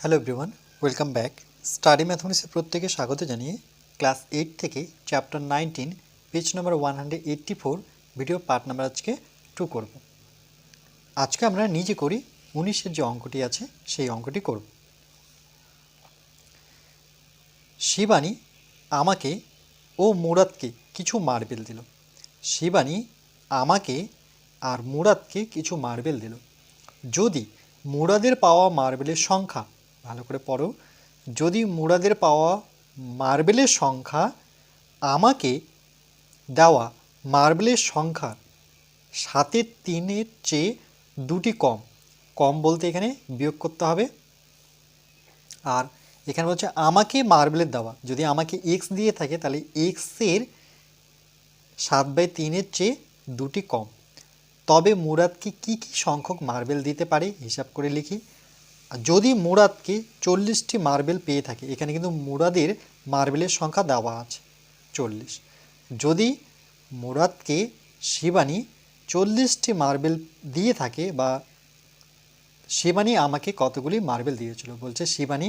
Hello everyone welcome back study ম্যাথমেটিক্সে প্রত্যেকে স্বাগত জানিয়ে ক্লাস এইট থেকে chapter nineteen page number one hundred eighty four video part number আজকে two করব। আজকে আমরা নিজে করি উনিশের যে অঙ্কটি আছে, সেই অঙ্কটি করব। শিবানী আমাকে ও মুরাদকে কিছু মার্বেল দিল। শিবানী আমাকে আর মুরাদকে কিছু মার্বেল দিল। যদি মুরাদের পাওয়া মার্বেলের সংখ্যা ভালো করে পড়ো। যদি মুরাদের পাওয়া মার্বেলের সংখ্যা আমাকে দেওয়া মার্বেলের সংখ্যা সাতের তিনের চেয়ে দুটি কম কম বলতে এখানে বিয়োগ করতে হবে। আর এখানে বলছে আমাকে মার্বেলের দেওয়া, যদি আমাকে এক্স দিয়ে থাকে তাহলে এক্সের সাত বাই তিনের চেয়ে দুটি কম। তবে মুরাদকে কি কি সংখ্যক মার্বেল দিতে পারে হিসাব করে লিখি। যদি মুরাদকে চল্লিশটি মার্বেল পেয়ে থাকে, এখানে কিন্তু মুরাদের মার্বেলের সংখ্যা দেওয়া আছে, চল্লিশ। যদি মুরাদকে শিবানী চল্লিশটি মার্বেল দিয়ে থাকে বা শিবানী আমাকে কতগুলি মার্বেল দিয়েছিল, বলছে শিবানী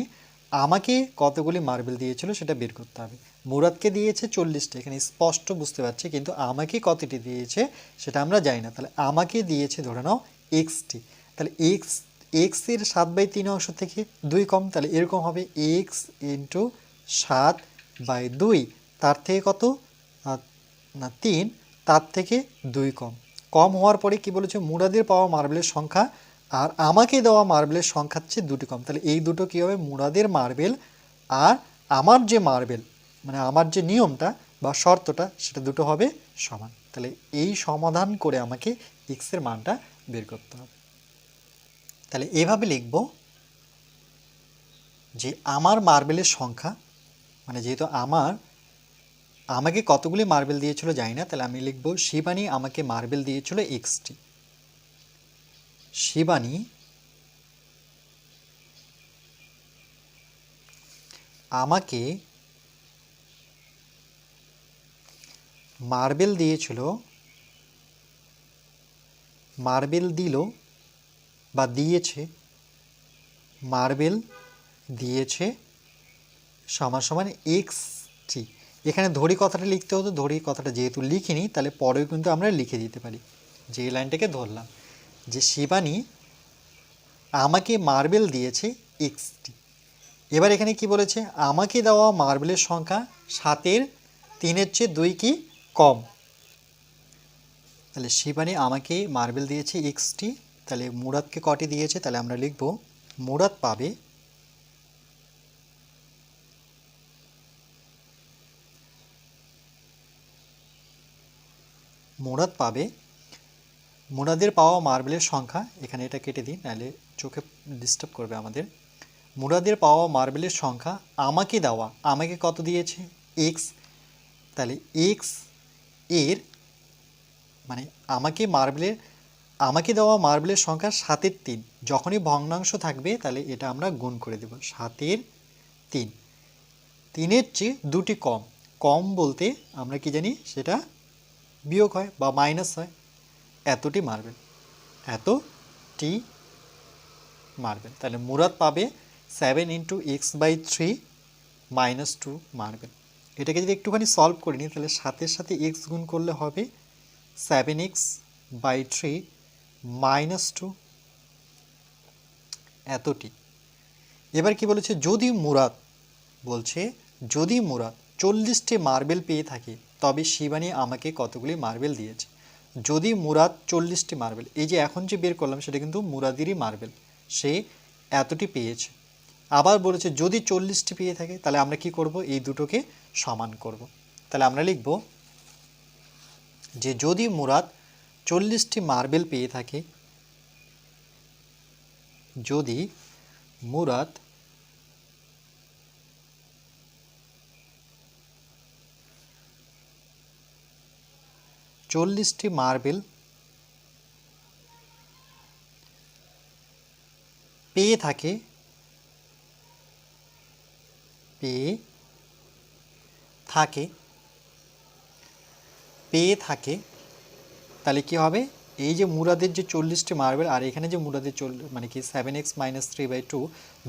আমাকে কতগুলি মার্বেল দিয়েছিল সেটা বের করতে হবে। মুরাদকে দিয়েছে চল্লিশটা, এখানে স্পষ্ট বুঝতে পারছি, কিন্তু আমাকে কতটি দিয়েছে সেটা আমরা জানি না। তাহলে আমাকে দিয়েছে ধরে নাও এক্সটি, তাহলে এক্স এক্সের সাত বাই তিন অংশ থেকে দুই কম, তাহলে এরকম হবে এক্স ইন্টু সাত বাই দুই। তার থেকে কত? না, তিন। তার থেকে দুই কম। কম হওয়ার পরে কি বলেছে? মুরাদের পাওয়া মার্বেলের সংখ্যা আর আমাকে দেওয়া মার্বেলের সংখ্যার চেয়ে দুটি কম। তাহলে এই দুটো কী হবে? মুরাদের মার্বেল আর আমার যে মার্বেল মানে আমার যে নিয়মটা বা শর্তটা, সেটা দুটো হবে সমান। তাহলে এই সমাধান করে আমাকে এক্সের মানটা বের করতে হবে। তাহলে এভাবে লিখব যে আমার মার্বেলের সংখ্যা মানে যেহেতু আমার, আমাকে কতগুলি মার্বেল দিয়েছিল জানি না, তাহলে আমি লিখব শিবানী আমাকে মার্বেল দিয়েছিল এক্সটি। শিবানী আমাকে মার্বেল দিয়েছিল, মার্বেল দিল বা দিয়েছে, মার্বেল দিয়েছে সমান সমান এক্স টি এখানে ধরি কথাটা লিখতে হতো, ধরি কথাটা যেহেতু লিখিনি, তাহলে পরেও কিন্তু আমরা লিখে দিতে পারি। যে লাইনটাকে ধরলাম, যে শিবানী আমাকে মার্বেল দিয়েছে এক্সটি এবার এখানে কি বলেছে? আমাকে দেওয়া মার্বেলের সংখ্যা সাতের তিনের চেয়ে দুই কি কম? তাহলে শিবানী আমাকে মার্বেল দিয়েছে এক্সটি তাহলে মুরাদকে কটি দিয়েছে? তাহলে আমরা লিখব, মুরাদ পাবে মুরাদ পাবে, মুরাদের পাওয়া মার্বেলের সংখ্যা, এখানে এটা কেটে দিই, নাহলে চোখে ডিস্টার্ব করবে আমাদের। মুরাদের পাওয়া মার্বেলের সংখ্যা আমাকে দেওয়া, আমাকে কত দিয়েছে? এক্স তাহলে এক্সের মানে আমাকে মার্বেলের আমাকে দেওয়া মার্বেলের সংখ্যা সাতের তিন। যখনই ভগ্নাংশ থাকবে, তাহলে এটা আমরা গুণ করে দেব। সাতের তিন। তিনের চেয়ে দুটি কম। কম বলতে আমরা কি জানি? সেটা বিয়োগ হয় বা মাইনাস হয়। এতটি মার্বেল। এত টি মার্বেল। তাহলে মুরাদ পাবে seven into x by three minus two marble. এটাকে যদি একটুখানি সলভ করে নিই, তাহলে সাতের সাথে এক্স গুণ করলে হবে seven x by three minus two এতটি। এবার কি বলেছে? যদি মুরাদ, বলছে, যদি মুরাদ চল্লিশটি মার্বেল পেয়ে থাকে, তবে শিবানী আমাকে কতগুলি মার্বেল দিয়েছে? যদি মুরাদ চল্লিশটি মার্বেল, এই যে এখন যে বের করলাম, সেটা কিন্তু মুরাদেরই মার্বেল, সে এতটি পেয়েছে। আবার বলেছে, যদি চল্লিশটি পেয়ে থাকে, তাহলে আমরা কি করব? এই দুটোকে সমান করব। তাহলে আমরা লিখব যে যদি মুরাদ চল্লিশটি মার্বেল পেয়ে থাকে। যদি মুরাদ চল্লিশটি মার্বেল পেয়ে থাকে পেয়ে থাকে পেয়ে থাকে তাহলে কি হবে? এই যে মুরাদের যে চল্লিশটি মার্বেল আর এখানে যে মুরাদের চল্লিশ মানে কি seven x minus three by two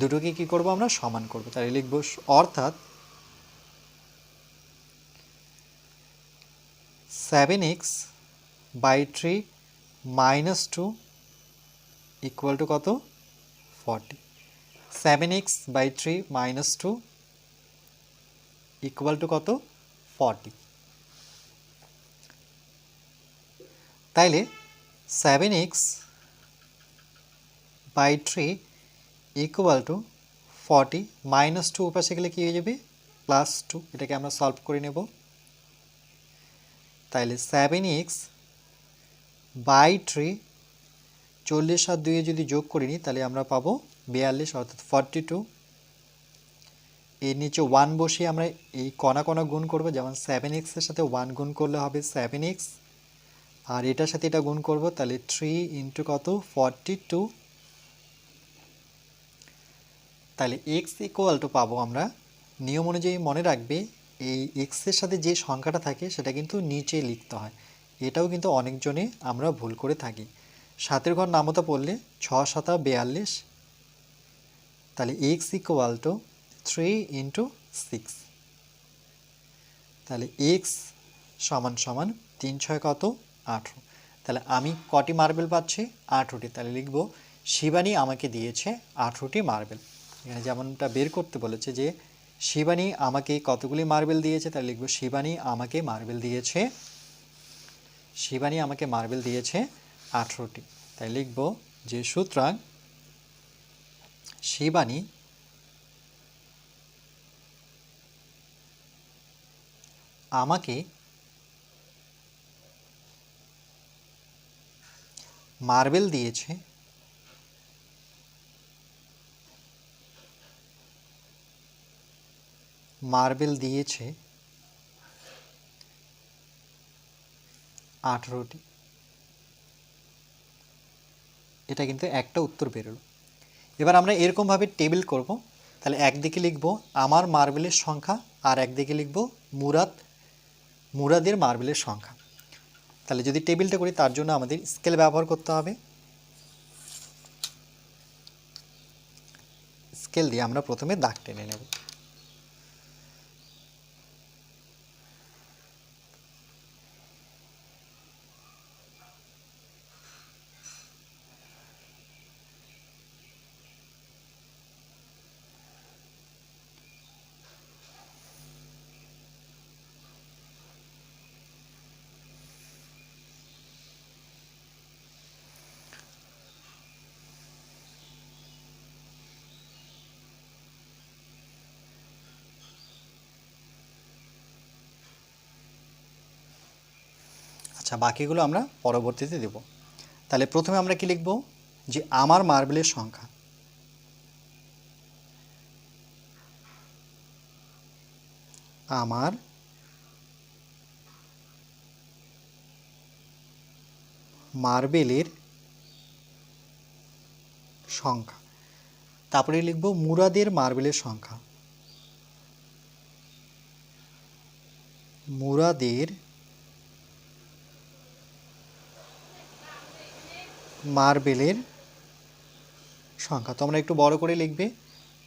দুটোকে কী করব আমরা? সমান করব। তাহলে লিখব অর্থাৎ seven x by three minus two equal to কত? Forty seven x by three minus two equal to কত? ফর্টি তাইলে seven x by three equal to forty minus two উপাশে গেলে কী হয়ে যাবে? প্লাস টু এটাকে আমরা সলভ করে নেব। তাইলে সেভেন এক্স বাই থ্রি চল্লিশ আর দুইয়ে যদি যোগ করে নিই, তাহলে আমরা পাবো বিয়াল্লিশ, অর্থাৎ ফর্টি টু এর নিচে ওয়ান বসিয়ে আমরা এই কণা কণা গুণ করব, যেমন সেভেন এক্সের সাথে ওয়ান গুণ করলে হবে সেভেন এক্স আর এটার সাথে এটা গুণ করব, তাহলে থ্রি ইন্টু কত? ফর্টি টু তাহলে এক্স ইকুয়াল টু পাবো আমরা। নিয়ম অনুযায়ী মনে রাখবে, এই এক্সের সাথে যে সংখ্যাটা থাকে, সেটা কিন্তু নিচে লিখতে হয়। এটাও কিন্তু অনেকজনে আমরা ভুল করে থাকি। সাতের ঘর নামতা পড়লে ছ সাতা বেয়াল্লিশ। তাহলে x equal to three into six তাহলে এক্স সমান সমান তিন ছয় কত? আঠেরো। তাহলে আমি কটি মার্বেল পাচ্ছি? আঠেরোটি। তাহলে লিখব, শিবানী আমাকে দিয়েছে আঠেরোটি মার্বেল এখানে যেমনটা বের করতে বলেছে যে, শিবানী আমাকে কতগুলি মার্বেল দিয়েছে? তাহলে লিখব, শিবানী আমাকে মার্বেল দিয়েছে, শিবানী আমাকে মার্বেল দিয়েছে আঠেরোটি। তাই লিখব যে সুতরাং, শিবানী আমাকে মার্বেল দিয়েছে। মার্বেল দিয়েছে আঠেরোটি। এটা কিন্তু একটা উত্তর বেরোলো। এবার আমরা এরকমভাবে টেবিল করব, তাহলে একদিকে লিখব আমার মার্বেলের সংখ্যা আর একদিকে লিখব মুরাদ, মুরাদের মার্বেলের সংখ্যা। তাহলে যদি টেবিলটা করি, তার জন্য আমাদের স্কেল ব্যবহার করতে হবে। স্কেল দিয়ে আমরা প্রথমে দাগ টেনে নেব। আচ্ছা বাকিগুলো আমরা পরবর্তীতে দেব। তাহলে প্রথমে আমরা কি লিখব? যে আমার মার্বেলের সংখ্যা। আমার মার্বেলের সংখ্যা। তারপরে লিখব মুরাদের মার্বেলের সংখ্যা। মুরাদের মার্বেলের সংখ্যা। তোমরা একটু বড় করে লিখবে,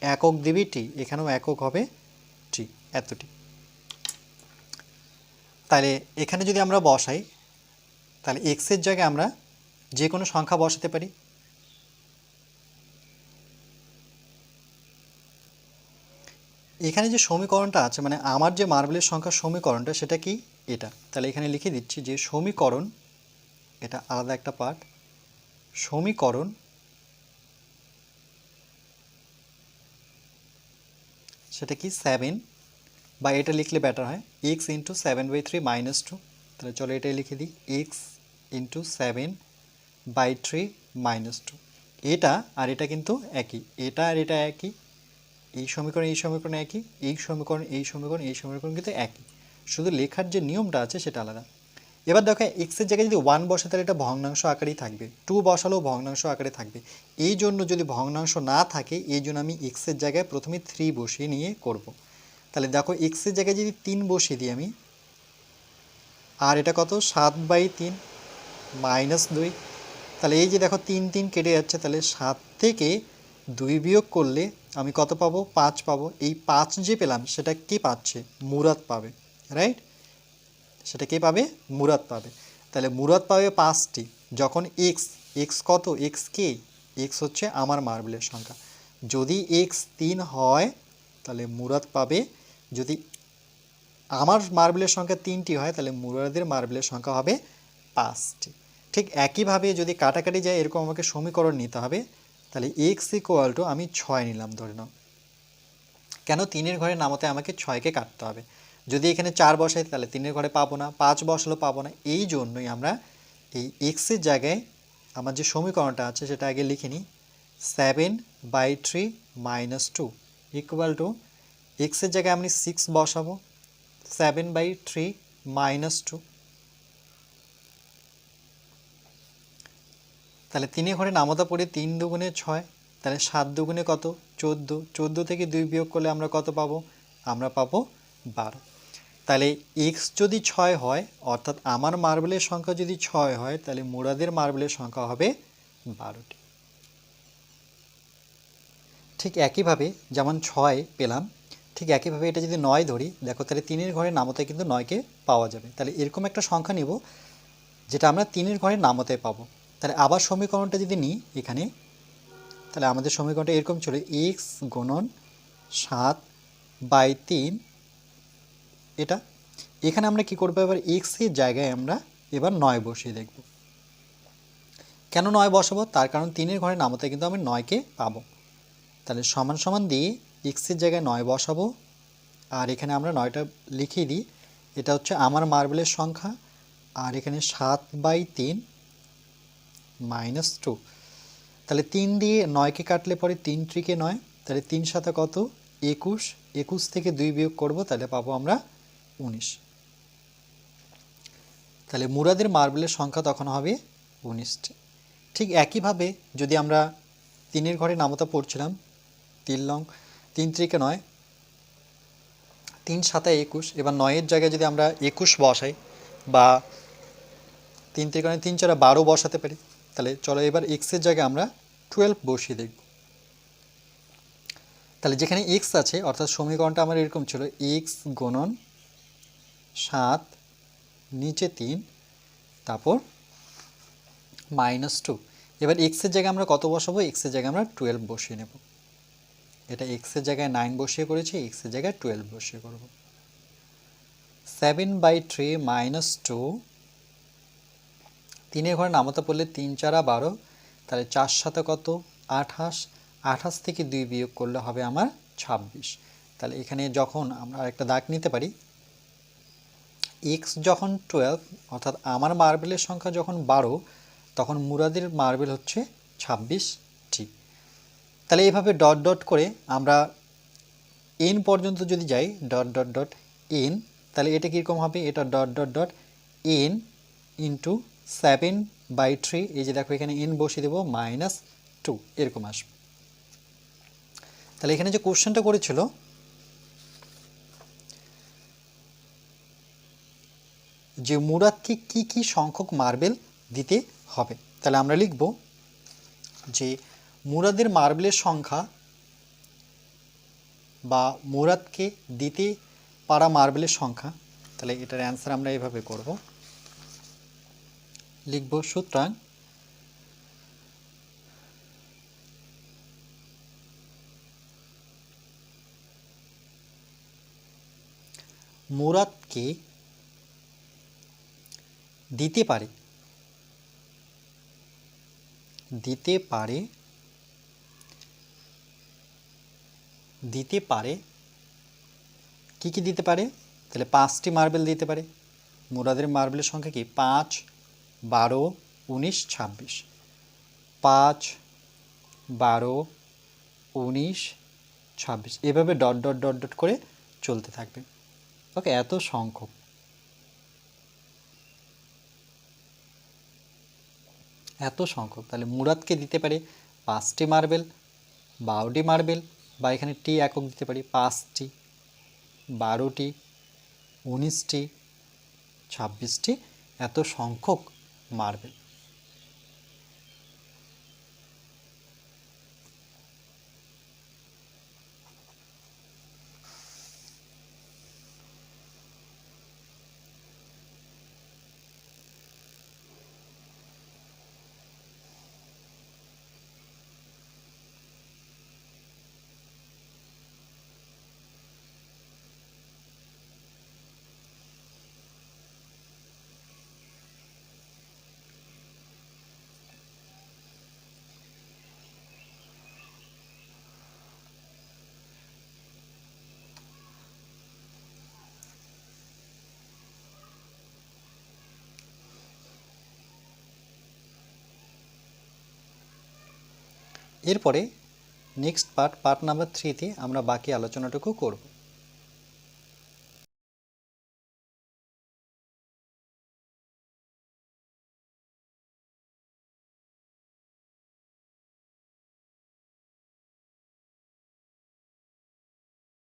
একক দেবে টি, এখানেও একক হবে টি, এতটি। তাহলে এখানে যদি আমরা বসাই, তাহলে এক্সের জায়গায় আমরা যে কোনো সংখ্যা বসাতে পারি। এখানে যে সমীকরণটা আছে মানে আমার যে মার্বেলের সংখ্যা সমীকরণটা, সেটা কি? এটা। তাহলে এখানে লিখে দিচ্ছি যে সমীকরণ, এটা আলাদা একটা পার্ট সমীকরণ সেটা কি সেভেন বা এটা লিখলে বেটার হয়। X into seven by three minus two তাহলে চলো এটাই লিখে দিই। X into seven by three minus two এটা আর এটা কিন্তু একই। এটা আর এটা একই। এই সমীকরণ এই সমীকরণ একই। এই সমীকরণ এই সমীকরণ এই সমীকরণ কিন্তু একই। শুধু লেখার যে নিয়মটা আছে সেটা আলাদা। এবার দেখো এক্সের জায়গায় যদি ওয়ান বসে, তাহলে এটা ভগ্নাংশ আকারেই থাকবে। টু বসালেও ভগ্নাংশ আকারে থাকবে। এই জন্য যদি ভগ্নাংশ না থাকে, এই জন্য আমি এক্সের জায়গায় প্রথমে থ্রি বসিয়ে নিয়ে করব। তাহলে দেখো এক্সের জায়গায় যদি তিন বসিয়ে দিই আমি, আর এটা কত? সাত বাই তিন মাইনাস দুই। তাহলে এই যে দেখো, তিন তিন কেটে যাচ্ছে, তাহলে সাত থেকে দুই বিয়োগ করলে আমি কত পাবো? পাঁচ পাবো। এই পাঁচ যে পেলাম, সেটা কে পাচ্ছে? মুরাদ পাবে রাইট সেটা কে পাবে? মুরাদ পাবে। তাহলে মুরাদ পাবে পাঁচটি। যখন এক্স এক্স কত? এক্স কে? এক্স হচ্ছে আমার মার্বেলের সংখ্যা। যদি এক্স তিন হয়, তাহলে মুরাদ পাবে। যদি আমার মার্বেলের সংখ্যা তিনটি হয়, তাহলে মুরাদের মার্বেলের সংখ্যা হবে পাঁচটি। ঠিক একইভাবে যদি কাটাকাটি যায়, এরকম আমাকে সমীকরণ নিতে হবে। তাহলে এক্স ইকুয়াল টু আমি ছয় নিলাম, ধরে নাও। কেন তিনের ঘরে নামতে আমাকে ছয়কে কাটতে হবে? যদি এখানে চার বসাই, তাহলে তিনের ঘরে পাবো না, পাঁচ বসালেও পাবো না। এই জন্যই আমরা এই এক্সের জায়গায় আমার যে সমীকরণটা আছে, সেটা আগে লিখে নিই। Seven by three minus two equal to এক্সের জায়গায় আমি সিক্স বসাবো। Seven by three minus two তাহলে তিনে ঘরে নামতা পড়ে তিন দুগুণে ছয়, তাহলে সাত দুগুণে কত? চোদ্দ। চোদ্দ থেকে দুই বিয়োগ করলে আমরা কত পাবো? আমরা পাবো বারো। তাহলে এক্স যদি ছয় হয়, অর্থাৎ আমার মার্বেলের সংখ্যা যদি ছয় হয়, তাহলে মুরাদের মার্বেলের সংখ্যা হবে বারোটি। ঠিক একইভাবে যেমন ছয় পেলাম, ঠিক একইভাবে এটা যদি নয় ধরি, দেখো তাহলে তিনের ঘরে নামতে কিন্তু নয়কে পাওয়া যাবে। তাহলে এরকম একটা সংখ্যা নিব, যেটা আমরা তিনের ঘরে নামতে পাবো। তাহলে আবার সমীকরণটা যদি নিই এখানে, তাহলে আমাদের সমীকরণটা এরকম ছিল এক্স গুণন সাত বাই তিন এটা। এখানে আমরা কি করব? এবার এক্সের জায়গায় আমরা এবার নয় বসিয়ে দেখব। কেন নয় বসাবো? তার কারণ তিনের ঘরে নামতে কিন্তু আমি নয়কে পাবো। তাহলে সমান সমান দিয়ে এক্সের জায়গায় নয় বসাবো। আর এখানে আমরা নয়টা লিখিয়ে দিই। এটা হচ্ছে আমার মার্বেলের সংখ্যা। আর এখানে সাত বাই তিন মাইনাস টু। তাহলে তিন দিয়ে নয়কে কাটলে পরে তিন ট্রিকে নয়। তাহলে তিন সাথে কত? একুশ। একুশ থেকে দুই বিয়োগ করব, তাহলে পাবো আমরা উনিশ। তাহলে মুরাদের মার্বেলের সংখ্যা তখন হবে উনিশটি ঠিক একইভাবে যদি আমরা তিনের ঘরে নামতা পড়ছিলাম, তিন লং তিন ত্রিকে নয়, তিন সাতায় একুশ, এবার নয়ের জায়গায় যদি আমরা একুশ বসাই বা তিন ত্রিকোণে তিন চারা বারো বসাতে পারি, তাহলে চলো এবার এক্সের জায়গায় আমরা টুয়েলভ বসিয়ে দেখব। তাহলে যেখানে এক্স আছে, অর্থাৎ সমীকরণটা আমার এরকম ছিল এক্স গুণন সাত, নিচে তিন, তারপর মাইনাস টু এবার এক্সের জায়গায় আমরা কত বসাবো? এক্সের জায়গায় আমরা টুয়েলভ বসিয়ে নেব। এটা এক্সের জায়গায় নাইন বসিয়ে করেছি এক্সের জায়গায় টুয়েলভ বসিয়ে করব। Seven by three minus two তিনের ঘরে নামতা পড়লে তিন, চারা বারো। তাহলে চার সাথে কত? আঠাশ। আঠাশ থেকে দুই বিয়োগ করলে হবে আমার ছাব্বিশ। তাহলে এখানে যখন আমরা একটা দাগ নিতে পারি এক্স যখন টুয়েলভ অর্থাৎ আমার মার্বেলের সংখ্যা যখন বারো, তখন মুরাদের মার্বেল হচ্ছে ছাব্বিশটি। তাহলে এইভাবে ডট ডট করে আমরা এন পর্যন্ত যদি যাই ডট ডট ডট এন তাহলে এটা কীরকম হবে? এটা dot dot dot n into seven by three এই যে দেখো এখানে এন বসিয়ে দেবো মাইনাস টু এরকম আসবে। তাহলে এখানে যে কোশ্চেনটা করেছিল যে মুরাদকে কি কি সংখ্যক মার্বেল দিতে হবে। তাহলে আমরা লিখব যে মুরাদের মার্বেলের সংখ্যা বা মুরাদকে দিতে পারা মার্বেলের সংখ্যা, তাহলে এটার অ্যান্সার আমরা এভাবে করব। লিখব, সুতরাং মুরাদকে দিতে পারে। দিতে পারে দিতে পারে, কি কি দিতে পারে? তাহলে পাঁচটি মার্বেল দিতে পারে। মুরাদের মার্বেলের সংখ্যা কি? পাঁচ, বারো, উনিশ, ছাব্বিশ। পাঁচ, বারো, উনিশ, ছাব্বিশ। এভাবে ডট ডট ডট ডট করে চলতে থাকবে। ওকে, এত সংখ্যক। এত সংখ্যক। তাহলে মুরাদকে দিতে পারে পাঁচটি মার্বেল, বারোটি মার্বেল, বা এখানে টি একক দিতে পারি পাঁচটি, বারোটি, উনিশটি, ছাব্বিশটি, এত সংখ্যক মার্বেল। এরপরে নেক্সট পার্ট পার্ট নাম্বার থ্রিতে আমরা বাকি আলোচনাটুকু করব।